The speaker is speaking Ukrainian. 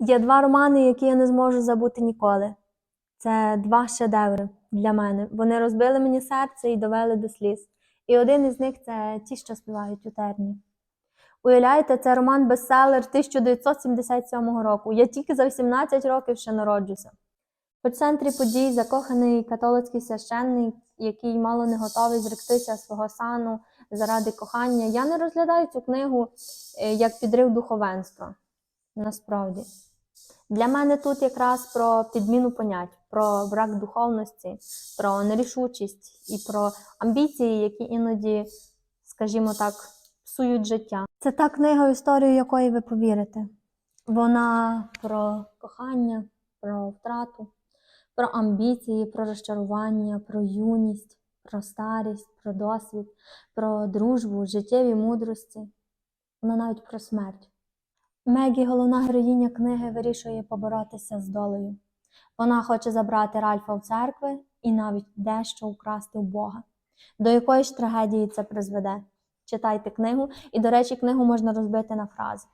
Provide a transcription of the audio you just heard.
Є два романи, які я не зможу забути ніколи. Це два шедеври для мене. Вони розбили мені серце і довели до сліз. І один із них це ті, що співають у терні. Уявляєте, це роман бестселер 1977 року. Я тільки за 18 років ще народжуся. У центрі подій закоханий католицький священник, який мало не готовий зректися свого сану заради кохання. Я не розглядаю цю книгу е, як підрив духовенства. Насправді. Для мене тут якраз про підміну понять, про брак духовності, про нерішучість і про амбіції, які іноді, скажімо так, псують життя. Це та книга, історію якої ви повірите. Вона про кохання, про втрату, про амбіції, про розчарування, про юність, про старість, про досвід, про дружбу, життєві мудрості. Вона навіть про смерть. Мегі, головна героїня книги, вирішує поборотися з долею. Вона хоче забрати Ральфа в церкви і навіть дещо украсти у Бога. До якої ж трагедії це призведе? Читайте книгу, і, до речі, книгу можна розбити на фрази.